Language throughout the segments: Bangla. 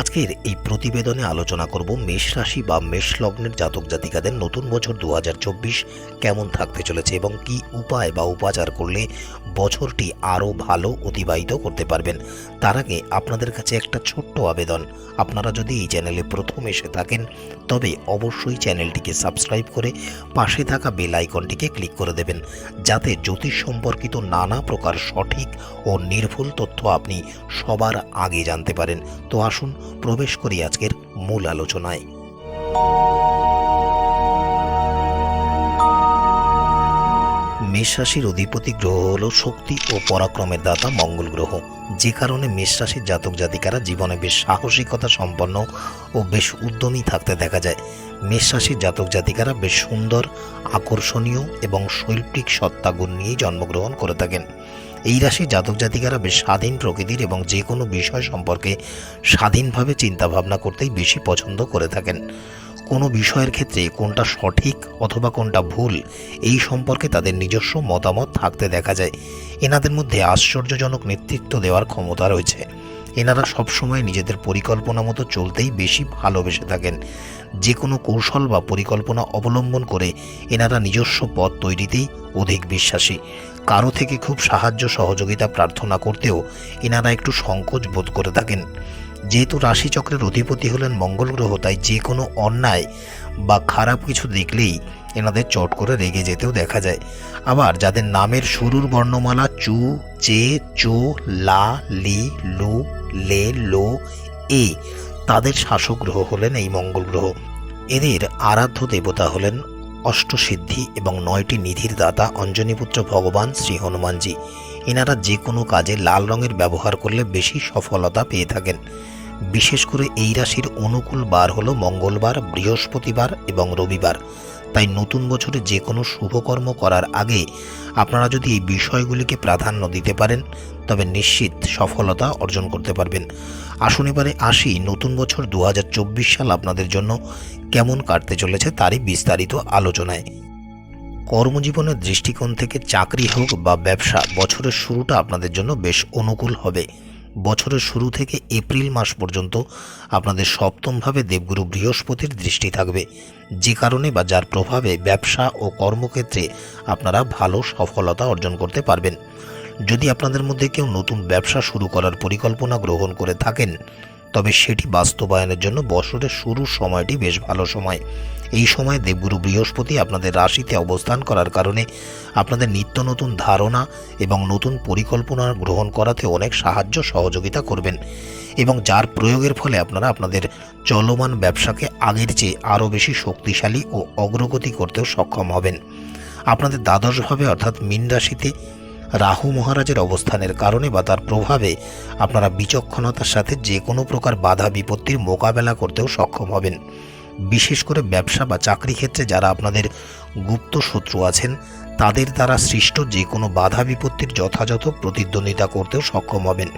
আজকের এই প্রতিবেদনে আলোচনা করব মেষ রাশি বা মেষ লগ্নের জাতক জাতিকাদের নতুন বছর দু হাজার চব্বিশ কেমন থাকতে চলেছে এবং কি উপায় বা উপাচার করলে বছরটি আরও ভালো অতিবাহিত করতে পারবেন। তার আগে আপনাদের কাছে একটা ছোট্ট আবেদন। আপনারা যদি এই চ্যানেলে প্রথম এসে থাকেন, তবে অবশ্যই চ্যানেলটিকে সাবস্ক্রাইব করে পাশে থাকা বেল আইকনটিকে ক্লিক করে দেবেন, যাতে জ্যোতিষ সম্পর্কিত নানা প্রকার সঠিক ও নির্ভুল তথ্য আপনি সবার আগে জানতে পারেন। তো আসুন প্রবেশ করি আজকের মূল আলোচনায়। মেষ রাশির অধিপতি গ্রহ হল শক্তি ও পরাক্রমের দাতা মঙ্গল গ্রহ। যে কারণে মেষ রাশির জাতক জাতিকারা জীবনে বেশ সাহসিকতা সম্পন্ন ও বেশ উদ্যমী থাকতে দেখা যায়। মেষ রাশির জাতক জাতিকারা বেশ সুন্দর, আকর্ষণীয় এবং শৈল্পিক সত্তাগুণ নিয়েই জন্মগ্রহণ করে থাকেন। এই রাশি জাতক জাতিকারা বেশ স্বাধীন প্রকৃতির এবং যে কোনো বিষয় সম্পর্কে স্বাধীনভাবে চিন্তাভাবনা করতেই বেশি পছন্দ করে থাকেন। কোনো বিষয়ের ক্ষেত্রে কোনটা সঠিক অথবা কোনটা ভুল, এই সম্পর্কে তাদের নিজস্ব মতামত থাকতে দেখা যায়। এনাদের মধ্যে আশ্চর্যজনক নেতৃত্ব দেওয়ার ক্ষমতা রয়েছে। এনারা সবসময় নিজেদের পরিকল্পনা মতো চলতেই বেশি ভালোবেসে থাকেন। যে কোনো কৌশল বা পরিকল্পনা অবলম্বন করে এনারা নিজস্ব পথ তৈরিতেই অধিক বিশ্বাসী। কারও থেকে খুব সাহায্য সহযোগিতা প্রার্থনা করতেও এনারা একটু সংকোচ বোধ করে থাকেন। যেহেতু রাশিচক্রের অধিপতি হলেন মঙ্গল গ্রহ, তাই যে কোনো অন্যায় বা খারাপ কিছু দেখলেই এনাদের চট করে রেগে যেতেও দেখা যায়। আবার যাদের নামের শুরুর বর্ণমালা চু, চে, চো, লা, লি, লু, লে, লো, এ, তাদের শাসক গ্রহ হলেন এই মঙ্গল গ্রহ। এদের আরাধ্য দেবতা হলেন অষ্টসিদ্ধি এবং নয়টি নিধির দাতা অঞ্জনীপুত্র ভগবান শ্রী হনুমানজি। এনারা যে কোনো কাজে লাল রঙের ব্যবহার করলে বেশি সফলতা পেয়ে থাকেন। বিশেষ করে এই রাশির অনুকূল বার হলো মঙ্গলবার, বৃহস্পতিবার এবং রবিবার। তাই নতুন বছরে যে কোনো শুভকর্ম করার আগে আপনারা যদি এই বিষয়গুলিকে প্রাধান্য দিতে পারেন, তবে নিশ্চিত সফলতা অর্জন করতে পারবেন। আসুন এবারে আসি নতুন বছর দু হাজার চব্বিশ সাল আপনাদের জন্য কেমন কাটতে চলেছে তারই বিস্তারিত আলোচনায়। কর্মজীবনের দৃষ্টিকোণ থেকে চাকরি হোক বা ব্যবসা, বছরের শুরুটা আপনাদের জন্য বেশ অনুকূল হবে। বছরের শুরু থেকে এপ্রিল মাস পর্যন্ত আপনাদের সপ্তমভাবে দেবগুরু বৃহস্পতির দৃষ্টি থাকবে। যে কারণে বা যার প্রভাবে ব্যবসা ও কর্মক্ষেত্রে আপনারা ভালো সফলতা অর্জন করতে পারবেন। যদি আপনাদের মধ্যে কেউ নতুন ব্যবসা শুরু করার পরিকল্পনা গ্রহণ করে থাকেন তবে সেটি বাস্তবায়নের জন্য বছরের শুরুর সময়টি বেশ ভালো সময়। এই সময় দেবগুরু বৃহস্পতি আপনাদের রাশিতে অবস্থান করার কারণে আপনাদের নিত্য নতুন ধারণা এবং নতুন পরিকল্পনা গ্রহণ করাতে অনেক সাহায্য সহযোগিতা করবেন এবং যার প্রয়োগের ফলে আপনারা আপনাদের চলমান ব্যবসাকে আগের চেয়ে আরও বেশি শক্তিশালী ও অগ্রগতি করতেও সক্ষম হবেন। আপনাদের দ্বাদশভাবে অর্থাৎ মীন রাশিতে রাহু মহারাজের অবস্থানের কারণে বা তার প্রভাবে আপনারা বিচক্ষণতার সাথে যে কোনো প্রকার বাধা বিপত্তির মোকাবেলা করতেও সক্ষম হবেন। বিশেষ করে ব্যবসা বা চাকরি ক্ষেত্রে যারা আপনাদের গুপ্ত শত্রু আছেন, তাদের দ্বারা সৃষ্ট যে কোনো বাধা বিপত্তির যথাযথ প্রতিদ্বন্দ্বিতা করতেও সক্ষম হবেন।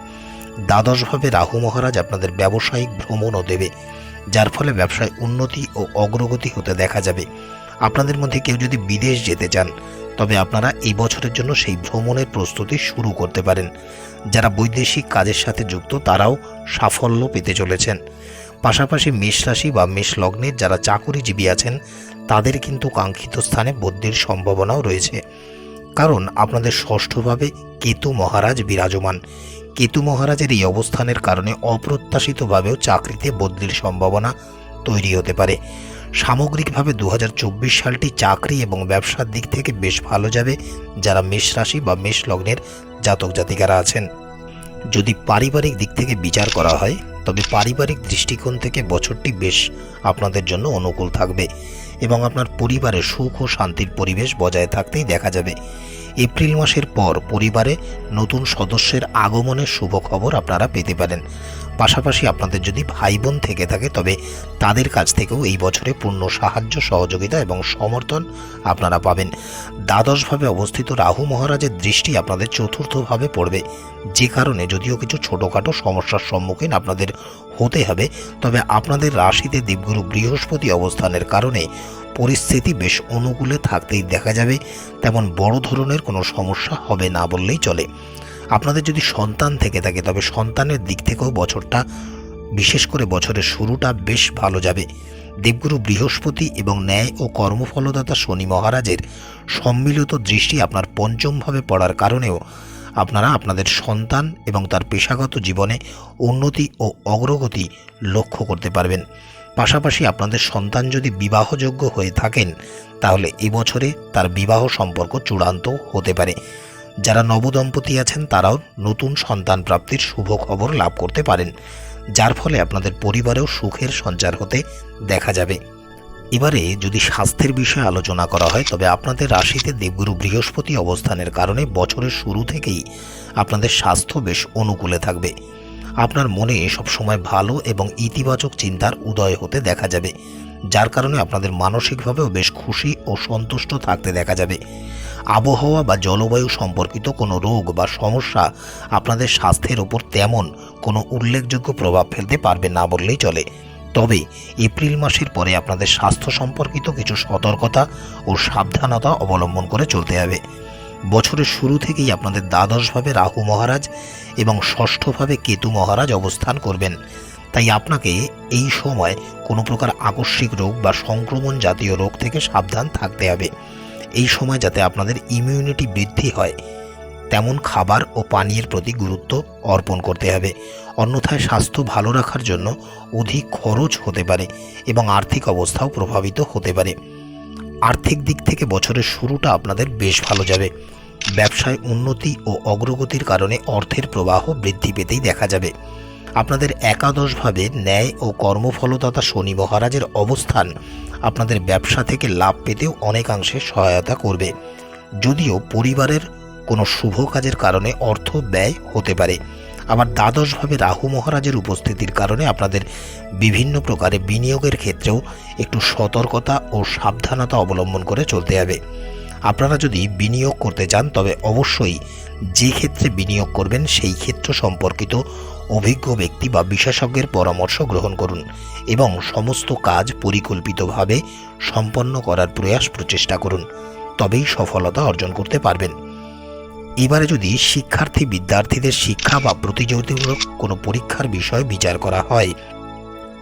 দ্বাদশভাবে রাহু মহারাজ আপনাদের ব্যবসায়িক ভ্রমণও দেবে, যার ফলে ব্যবসায় উন্নতি ও অগ্রগতি হতে দেখা যাবে। আপনাদের মধ্যে কেউ যদি বিদেশ যেতে চান তবে আপনারা এই বছরের জন্য সেই ভ্রমণের প্রস্তুতি শুরু করতে পারেন। যারা বৈদেশিক কাজের সাথে যুক্ত, তারাও সাফল্য পেতে চলেছেন। পাশাপাশি মেষ রাশি বা মেষ লগ্নের যারা চাকুরিজীবী আছেন, তাদের কিন্তু কাঙ্ক্ষিত স্থানে বদলির সম্ভাবনাও রয়েছে। কারণ আপনাদের ষষ্ঠভাবে কেতু মহারাজ বিরাজমান। কেতু মহারাজের এই অবস্থানের কারণে অপ্রত্যাশিতভাবেও চাকরিতে বদলির সম্ভাবনা তৈরি হতে পারে। সামগ্রিকভাবে দু চব্বিশ সালটি চাকরি এবং ব্যবসার দিক থেকে বেশ ভালো যাবে যারা মেষ রাশি বা মেষ লগ্নের জাতক জাতিকারা আছেন। যদি পারিবারিক দিক থেকে বিচার করা হয়, তবে পারিবারিক দৃষ্টিকোণ থেকে বছরটি বেশ আপনাদের জন্য অনুকূল থাকবে এবং আপনার পরিবারে সুখ ও শান্তির পরিবেশ বজায় থাকতেই দেখা যাবে। এপ্রিল মাসের পর পরিবারে নতুন সদস্যের আগমনের শুভ খবর আপনারা পেতে পারেন। পাশাপাশি আপনাদের যদি ভাই বোন থেকে থাকে, তবে তাদের কাছ থেকেও এই বছরে পূর্ণ সাহায্য, সহযোগিতা এবং সমর্থন আপনারা পাবেন। দ্বাদশভাবে অবস্থিত রাহু মহারাজের দৃষ্টি আপনাদের চতুর্থভাবে পড়বে। যে কারণে যদিও কিছু ছোটোখাটো সমস্যার সম্মুখীন আপনাদের হতে হবে, তবে আপনাদের রাশিতে দেবগুরু বৃহস্পতি অবস্থানের কারণে পরিস্থিতি বেশ অনুকূলে থাকতেই দেখা যাবে, তেমন বড় ধরনের কোনো সমস্যা হবে না বললেই চলে। আপনাদের যদি সন্তান থেকে থাকে, তবে সন্তানের দিক থেকেও বছরটা, বিশেষ করে বছরের শুরুটা বেশ ভালো যাবে। দেবগুরু বৃহস্পতি এবং ন্যায় ও কর্মফলদাতা শনি মহারাজের সম্মিলিত দৃষ্টি আপনার পঞ্চমভাবে পড়ার কারণেও আপনারা আপনাদের সন্তান এবং তার পেশাগত জীবনে উন্নতি ও অগ্রগতি লক্ষ্য করতে পারবেন। পাশাপাশি আপনাদের সন্তান যদি বিবাহযোগ্য হয়ে থাকেন, তাহলে এবছরে তার বিবাহ সম্পর্ক চূড়ান্ত হতে পারে। যারা নবদম্পতি আছেন, তারাও নতুন সন্তান প্রাপ্তির শুভ খবর লাভ করতে পারেন, যার ফলে আপনাদের পরিবারেও সুখের সঞ্চার হতে দেখা যাবে। এবারে যদি স্বাস্থ্যের বিষয়ে আলোচনা করা হয়, তবে আপনাদের রাশিতে দেবগুরু বৃহস্পতি অবস্থানের কারণে বছরের শুরু থেকেই আপনাদের স্বাস্থ্য বেশ অনুকূলে থাকবে। আপনার মনে সবসময় ভালো এবং ইতিবাচক চিন্তার উদয় হতে দেখা যাবে, যার কারণে আপনাদের মানসিকভাবেও বেশ খুশি ও সন্তুষ্ট থাকতে দেখা যাবে। আবহাওয়া বা জলবায়ু সম্পর্কিত কোনো রোগ বা সমস্যা আপনাদের স্বাস্থ্যের ওপর তেমন কোনো উল্লেখযোগ্য প্রভাব ফেলতে পারবে না বললেই চলে। তবে এপ্রিল মাসের পরে আপনাদের স্বাস্থ্য সম্পর্কিত কিছু সতর্কতা ও সাবধানতা অবলম্বন করে চলতে হবে। বছরের শুরু থেকেই আপনাদের দ্বাদশভাবে রাহু মহারাজ এবং ষষ্ঠভাবে কেতু মহারাজ অবস্থান করবেন। তাই আপনাকে এই সময় কোনো প্রকার আকস্মিক রোগ বা সংক্রমণ জাতীয় রোগ থেকে সাবধান থাকতে হবে। এই সময় যাতে আপনাদের ইমিউনিটি বৃদ্ধি হয়, তেমন খাবার ও পানীয়ের প্রতি গুরুত্ব অর্পণ করতে হবে। অন্যথায় স্বাস্থ্য ভালো রাখার জন্য অধিক খরচ হতে পারে এবং আর্থিক অবস্থাও প্রভাবিত হতে পারে। আর্থিক দিক থেকে বছরের শুরুটা আপনাদের বেশ ভালো যাবে। ব্যবসায় উন্নতি ও অগ্রগতির কারণে অর্থের প্রবাহ বৃদ্ধি পেতেই দেখা যাবে। আপনাদের একাদশভাবে ন্যায় ও কর্মফলদাতা শনি মহারাজের অবস্থান আপনাদের ব্যবসা থেকে লাভ পেতেও অনেকাংশে সহায়তা করবে। যদিও পরিবারের কোনো শুভ কাজের কারণে অর্থ ব্যয় হতে পারে। আবার দ্বাদশভাবে রাহু মহারাজের উপস্থিতির কারণে আপনাদের বিভিন্ন প্রকারে বিনিয়োগের ক্ষেত্রেও একটু সতর্কতা ও সাবধানতা অবলম্বন করে চলতে হবে। আপনারা যদি বিনিয়োগ করতে চান, তবে অবশ্যই যে ক্ষেত্রে বিনিয়োগ করবেন, সেই ক্ষেত্র সম্পর্কিত অভিজ্ঞ ব্যক্তি বা বিশেষজ্ঞের পরামর্শ গ্রহণ করুন এবং সমস্ত কাজ পরিকল্পিতভাবে সম্পন্ন করার প্রয়াস প্রচেষ্টা করুন। তবেই সফলতা অর্জন করতে পারবেন। এবারে যদি শিক্ষার্থী বিদ্যার্থীদের শিক্ষা বা প্রতিযোগিতামূলক কোনো পরীক্ষার বিষয় বিচার করা হয়,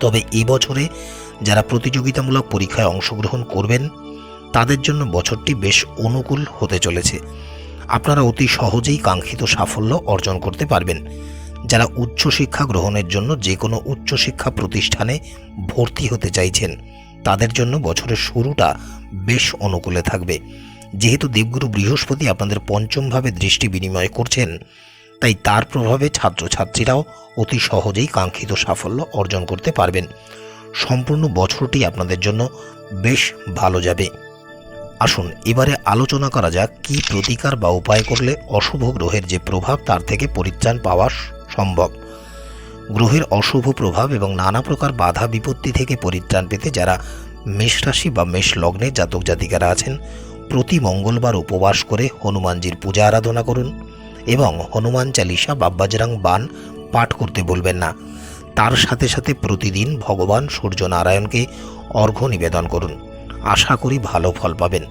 তবে এবছরে যারা প্রতিযোগিতামূলক পরীক্ষায় অংশগ্রহণ করবেন, তাদের জন্য বছরটি বেশ অনুকূল হতে চলেছে। আপনারা অতি সহজেই কাঙ্ক্ষিত সাফল্য অর্জন করতে পারবেন। যারা উচ্চশিক্ষা গ্রহণের জন্য যে কোনো উচ্চশিক্ষা প্রতিষ্ঠানে ভর্তি হতে চাইছেন, তাদের জন্য বছরের শুরুটা বেশ অনুকূলে থাকবে। যেহেতু দেবগুরু বৃহস্পতি আপনাদের পঞ্চমভাবে দৃষ্টি বিনিময় করছেন, তাই তার প্রভাবে ছাত্রছাত্রীরাও অতি সহজেই কাঙ্ক্ষিত সাফল্য অর্জন করতে পারবেন। সম্পূর্ণ বছরটি আপনাদের জন্য বেশ ভালো যাবে। আসুন, এবারে আলোচনা করা যাক কী প্রতিকার বা উপায় করলে অশুভ গ্রহের যে প্রভাব তার থেকে পরিত্রাণ পাওয়া সম্ভব। গ্রহের অশুভ প্রভাব এবং নানা প্রকার বাধা বিপত্তি থেকে পরিত্রাণ পেতে যারা মেষ রাশি বা মেষ লগ্নের জাতক জাতিকারা আছেন প্রতি মঙ্গলবার উপবাস করে হনুমানজির পূজা আরাধনা করুন এবং হনুমান চালিসা বাব্বাজরাং বান পাঠ করতে বলবেন না। তার সাথে সাথে প্রতিদিন ভগবান সূর্যনারায়ণকে অর্ঘ্য নিবেদন করুন। আশা করি ভালো ফল পাবেন।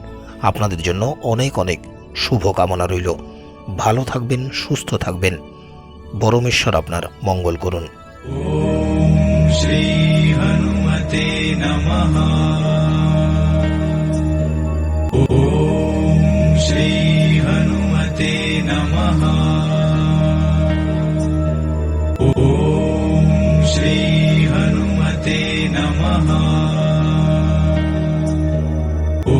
আপনাদের জন্য অনেক অনেক শুভকামনা রইল। ভালো থাকবেন, সুস্থ থাকবেন। বরমেশ্বর আপনার মঙ্গল করুন। শ্রী হনুমতে নমঃ